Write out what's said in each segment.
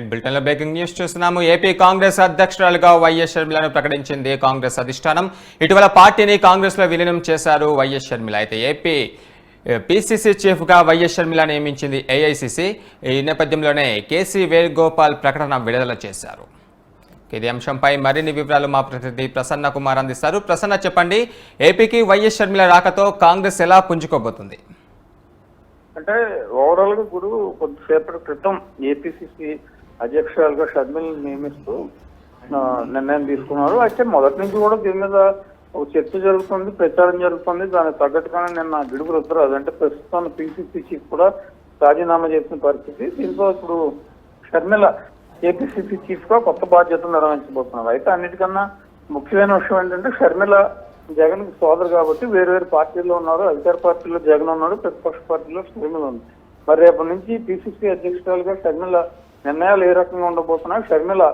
And బ్రిటన్లో breaking news చూస్తున్నాము. AP Congress అధ్యక్షురాలుగా వైఎస్ షర్మిలను ప్రకటించింది కాంగ్రెస్ అధిష్టానం. ఇటీవల పార్టీని కాంగ్రెస్లో విలీనం చేశారు వైఎస్ షర్మిల. అయితే ఏపీ పిసిసి చీఫ్గా వైఎస్ షర్మిల నియమించింది ఏఐసిసి ఈ నేపథ్యంలోనే కేసీ వేణుగోపాల్ ప్రకటన విడుదల చేశారు. ఇది అంశంపై మరిన్ని వివరాలు మా ప్రతినిధి ప్రసన్న కుమార్ అందిస్తారు. ప్రసన్న చెప్పండి ఏపీకి వైఎస్ షర్మిల రాకతో కాంగ్రెస్ ఎలా పుంజుకోబోతుంది? అంటే ఓవరాల్గా గురువు కొద్దిసేపటి క్రితం ఏపీసీసీ అధ్యక్షురాలుగా షర్మిల్ నియమిస్తూ నిర్ణయం తీసుకున్నారు. అయితే మొదటి నుంచి కూడా దీని మీద ఒక చర్చ జరుగుతుంది ప్రచారం జరుగుతుంది. దానికి తగ్గట్టుగానే నిన్న గిడుగులు రుద్రరాజు అంటే ప్రస్తుతం పిసిసి చీఫ్ కూడా రాజీనామా చేసిన పరిస్థితి. దీంతో ఇప్పుడు షర్మిల ఏపీసీసీ చీఫ్గా కొత్త బాధ్యతలు నిర్వహించబోతున్నారు. అయితే అన్నిటికన్నా ముఖ్యమైన విషయం ఏంటంటే షర్మిల జగన్ సోదరు కాబట్టి వేరు వేరు పార్టీల్లో ఉన్నారు. అధికార పార్టీలో జగన్ ఉన్నాడు ప్రతిపక్ష పార్టీలో షర్మిల ఉంది. మరి రేపటి నుంచి పిసిసి అధ్యక్షురాలుగా షర్మిల నిర్ణయాలు ఏ రకంగా ఉండబోతున్నాయి షర్మిల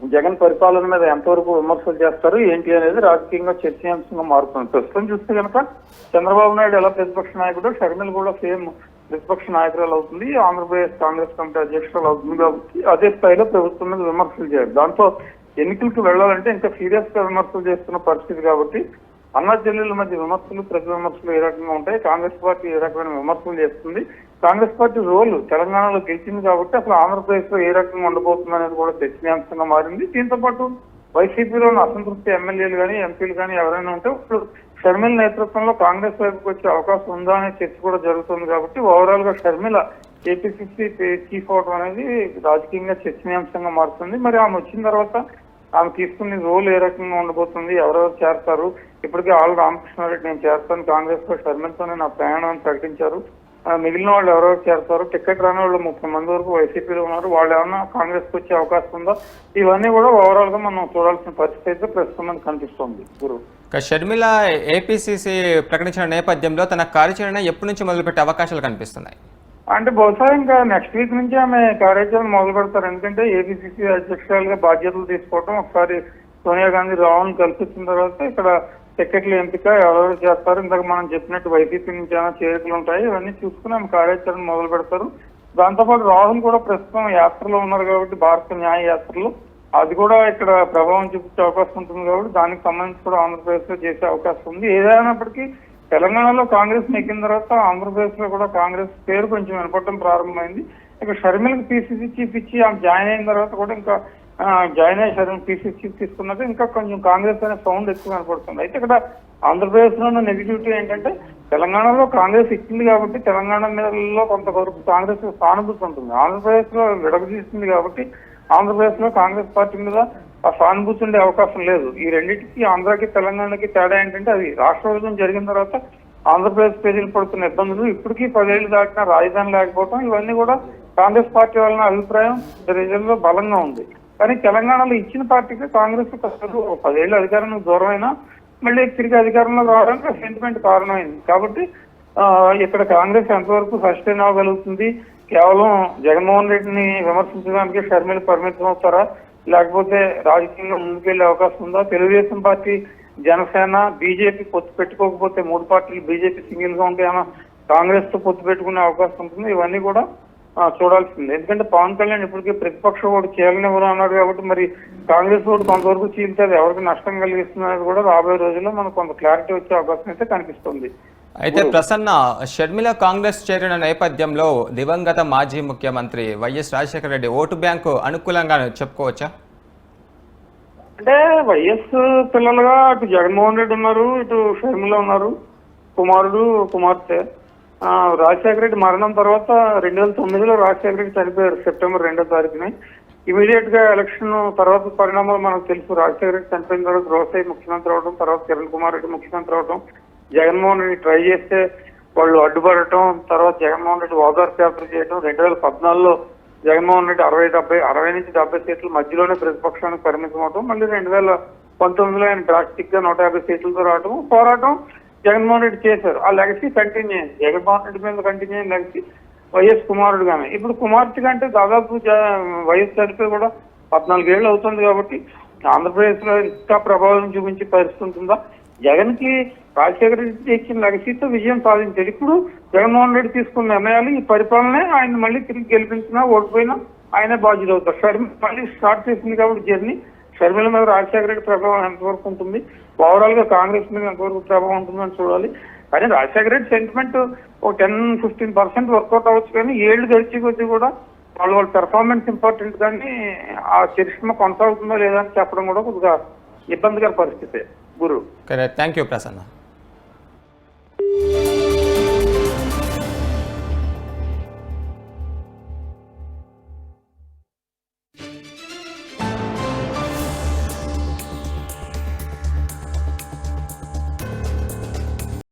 జగన్ పరిపాలన మీద ఎంతవరకు విమర్శలు చేస్తారు ఏంటి అనేది రాజకీయంగా చర్చనీయాంశంగా మారుతుంది. ప్రస్తుతం చూస్తే కనుక చంద్రబాబు నాయుడు ఎలా ప్రతిపక్ష నాయకుడు షర్మిల కూడా సేమ్ ప్రతిపక్ష నాయకురాలు అవుతుంది. ఆంధ్రప్రదేశ్ కాంగ్రెస్ కమిటీ అధ్యక్షురాలు అవుతుంది కాబట్టి అదే స్థాయిలో ప్రభుత్వం మీద విమర్శలు చేయాలి. దాంతో ఎన్నికలకు వెళ్ళాలంటే ఇంకా సీరియస్గా విమర్శలు చేస్తున్న పరిస్థితి కాబట్టి అన్న చెల్లెల మధ్య విమర్శలు ప్రతి విమర్శలు ఏ రకంగా ఉంటాయి కాంగ్రెస్ పార్టీ ఏ రకమైన విమర్శలు చేస్తుంది కాంగ్రెస్ పార్టీ రోల్ తెలంగాణలో గెలిచింది కాబట్టి అసలు ఆంధ్రప్రదేశ్లో ఏ రకంగా ఉండబోతుంది అనేది కూడా చర్చనీయాంశంగా మారింది. దీంతో పాటు వైసీపీలో ఉన్న అసంతృప్తి ఎమ్మెల్యేలు కానీ ఎంపీలు కానీ ఎవరైనా ఉంటే ఇప్పుడు షర్మిల నేతృత్వంలో కాంగ్రెస్ వైపుకి వచ్చే అవకాశం ఉందా అనే చర్చ కూడా జరుగుతుంది కాబట్టి ఓవరాల్గా షర్మిల ఏపీసీసీ చీఫ్ అవడం అనేది రాజకీయంగా చర్చనీయాంశంగా మారుతుంది. మరి ఆమె వచ్చిన తర్వాత ఆమె తీసుకునే రోల్ ఏ రకంగా ఉండబోతుంది? ఎవరెవరు చేస్తారు ఇప్పటికే ఆల్ రామకృష్ణారెడ్డి నేను చేస్తాను. కాంగ్రెస్లో షర్మిలతోనే నా ప్రయాణం ప్రకటించారు. మిగిలిన వాళ్ళు ఎవరెవరు చేస్తారు టికెట్ రాని వాళ్ళు ముప్పై మంది వరకు వైసీపీలో ఉన్నారు. వాళ్ళు ఏమన్నా కాంగ్రెస్కి వచ్చే అవకాశం ఉందా? ఇవన్నీ కూడా ఓవరాల్గా మనం చూడాల్సిన పరిస్థితి అయితే ప్రస్తుతం మనకు కనిపిస్తోంది. గురు. షర్మిల ఏపీసీసీ ప్రకటించిన నేపథ్యంలో తన కార్యాచరణ ఎప్పటి నుంచి మొదలుపెట్టే అవకాశాలు కనిపిస్తున్నాయి? అంటే బహుశా ఇంకా నెక్స్ట్ వీక్ నుంచి ఆమె కార్యాచరణ మొదలు పెడతారు. ఎందుకంటే ఏబిసిసి అధ్యక్షురాలుగా బాధ్యతలు తీసుకోవడం ఒకసారి సోనియా గాంధీ రావును కల్పించిన తర్వాత ఇక్కడ టికెట్ల ఎంపిక ఎవరెవరు చేస్తారు? ఇందాక మనం చెప్పినట్టు వైసీపీ నుంచి ఏమైనా చేరికలు ఉంటాయి? ఇవన్నీ చూసుకుని ఆమె కార్యాచరణ మొదలు పెడతారు. దాంతోపాటు రాహుల్ కూడా ప్రస్తుతం యాత్రలో ఉన్నారు కాబట్టి భారత న్యాయ యాత్రలో. అది కూడా ఇక్కడ ప్రభావం చూపించే అవకాశం ఉంటుంది కాబట్టి దానికి సంబంధించి కూడా ఆంధ్రప్రదేశ్లో చేసే అవకాశం ఉంది. ఏదైనప్పటికీ తెలంగాణలో కాంగ్రెస్ నెక్కిన తర్వాత ఆంధ్రప్రదేశ్లో కూడా కాంగ్రెస్ పేరు కొంచెం వినపడటం ప్రారంభమైంది. ఇక షర్మిలకు పీసీసీ చీఫ్ ఇచ్చి ఆమె జాయిన్ అయిన తర్వాత కూడా ఇంకా జాయిన్ అయ్యారు పీసీసీ చీఫ్ ఇంకా కొంచెం కాంగ్రెస్ అనే సౌండ్ ఎక్కువ కనపడుతుంది. అయితే ఇక్కడ ఆంధ్రప్రదేశ్లో ఉన్న నెగిటివిటీ ఏంటంటే తెలంగాణలో కాంగ్రెస్ ఇచ్చింది కాబట్టి తెలంగాణ మీదలో కొంతవరకు కాంగ్రెస్ సానుభూతి ఉంటుంది. ఆంధ్రప్రదేశ్లో విడగదీసింది కాబట్టి ఆంధ్రప్రదేశ్లో కాంగ్రెస్ పార్టీ మీద ఆ సానుభూతి ఉండే అవకాశం లేదు. ఈ రెండింటికి ఆంధ్రాకి తెలంగాణకి తేడా ఏంటంటే అది రాష్ట్ర విభజన జరిగిన తర్వాత ఆంధ్రప్రదేశ్ ప్రజలు పడుతున్న ఇబ్బందులు. ఇప్పటికీ పదేళ్ళు దాటిన రాజధాని లేకపోవడం ఇవన్నీ కూడా కాంగ్రెస్ పార్టీ వలన అభిప్రాయం ప్రజల్లో బలంగా ఉంది. కానీ తెలంగాణలో ఇచ్చిన పార్టీకి కాంగ్రెస్ అసలు ఒక పదేళ్ళు అధికారానికి దూరమైనా మళ్ళీ తిరిగి అధికారంలో రావడానికి సెంటిమెంట్ కారణమైంది. కాబట్టి ఇక్కడ కాంగ్రెస్ ఎంతవరకు సస్టైన్ అవ్వగలుగుతుంది? కేవలం జగన్మోహన్ రెడ్డిని విమర్శించడానికి షర్మిలు పరిమితం అవుతారా? లేకపోతే రాజకీయంగా ముందుకెళ్ళే అవకాశం ఉందా? తెలుగుదేశం పార్టీ జనసేన బీజేపీ పొత్తు పెట్టుకోకపోతే మూడు పార్టీలు బీజేపీ సింగిల్గా ఉంటే కాంగ్రెస్తో పొత్తు పెట్టుకునే అవకాశం ఉంటుంది? ఇవన్నీ కూడా చూడాల్సిందే. ఎందుకంటే పవన్ కళ్యాణ్ ఇప్పటికే ప్రతిపక్ష ఓటు చేయాలనివ్వరు అన్నాడు కాబట్టి మరి కాంగ్రెస్ ఓటు కొంతవరకు చీలితే అది ఎవరికి నష్టం కలిగిస్తున్నది కూడా రాబోయే రోజుల్లో మనకు కొంత క్లారిటీ వచ్చే అవకాశం అయితే కనిపిస్తుంది. అయితే ప్రసన్న షర్మిల కాంగ్రెస్ చేరిన నేపథ్యంలో దివంగత మాజీ ముఖ్యమంత్రి వైఎస్ రాజశేఖర రెడ్డి ఓటు బ్యాంకు అనుకూలంగా చెప్పుకోవచ్చా? అంటే వైఎస్ పిల్లలుగా అటు జగన్మోహన్ రెడ్డి ఉన్నారు ఇటు షర్మిల ఉన్నారు. కుమారుడు కుమార్తె. రాజశేఖర రెడ్డి మరణం తర్వాత రెండు వేల తొమ్మిదిలో రాజశేఖర రెడ్డి చనిపోయారు సెప్టెంబర్ రెండో తారీఖుని. ఇమీడియట్గా ఎలక్షన్ తర్వాత పరిణామాలు మనకు తెలుసు. రాజశేఖర రెడ్డి చనిపోయిన తర్వాత రోసయ్య ముఖ్యమంత్రి అవడం తర్వాత కిరణ్ కుమార్ రెడ్డి ముఖ్యమంత్రి అవడం జగన్మోహన్ రెడ్డి ట్రై చేస్తే వాళ్ళు అడ్డుపడటం తర్వాత జగన్మోహన్ రెడ్డి ఓదార్ యాత్ర చేయడం రెండు వేల పద్నాలుగులో జగన్మోహన్ రెడ్డి అరవై డెబ్బై అరవై నుంచి డెబ్బై సీట్లు మధ్యలోనే ప్రతిపక్షానికి పరిమితం అవడం మళ్ళీ రెండు వేల పంతొమ్మిదిలో ఆయన డ్రాస్టిక్గా నూట యాభై సీట్లతో రావడం పోరాటం జగన్మోహన్ రెడ్డి చేశారు. ఆ లెగసీ కంటిన్యూ అయింది. జగన్మోహన్ రెడ్డి మీద కంటిన్యూ అయిన లెగసీ వైఎస్ కుమారుడు కానీ ఇప్పుడు కుమార్తె కంటే దాదాపు జ- వైఎస్ చనిపోయి కూడా పద్నాలుగేళ్ళు అవుతుంది కాబట్టి ఆంధ్రప్రదేశ్లో ఇంకా ప్రభావం చూపించే పరిస్థితి ఉంటుందా? జగన్కి రాజశేఖర రెడ్డి ఇచ్చిన లగసీతో విజయం సాధించారు ఇప్పుడు జగన్మోహన్ రెడ్డి తీసుకున్న నిర్ణయాలు ఈ పరిపాలనే ఆయన మళ్ళీ తిరిగి గెలిపించినా ఓడిపోయినా ఆయనే బాధ్యులు అవుతారు సరే మళ్ళీ స్టార్ట్ చేసింది కాబట్టి జర్నీ షర్మిల మీద రాజశేఖర రెడ్డి ప్రభావం ఎంతవరకు ఉంటుంది? ఓవరాల్గా కాంగ్రెస్ మీద ఎంతవరకు ప్రభావం ఉంటుందని చూడాలి. కానీ రాజశేఖర రెడ్డి సెంటిమెంట్ ఒక ten fifteen percent work out అవ్వచ్చు కానీ ఏళ్ళు గడిచి కొద్దీ కూడా వాళ్ళ వాళ్ళ పెర్ఫార్మెన్స్ ఇంపార్టెంట్ కానీ ఆ చరిష్మ కొనసాగుతుందో లేదా అని చెప్పడం కూడా కొద్దిగా ఇబ్బందికర పరిస్థితి. గురు. Thank you Prasanna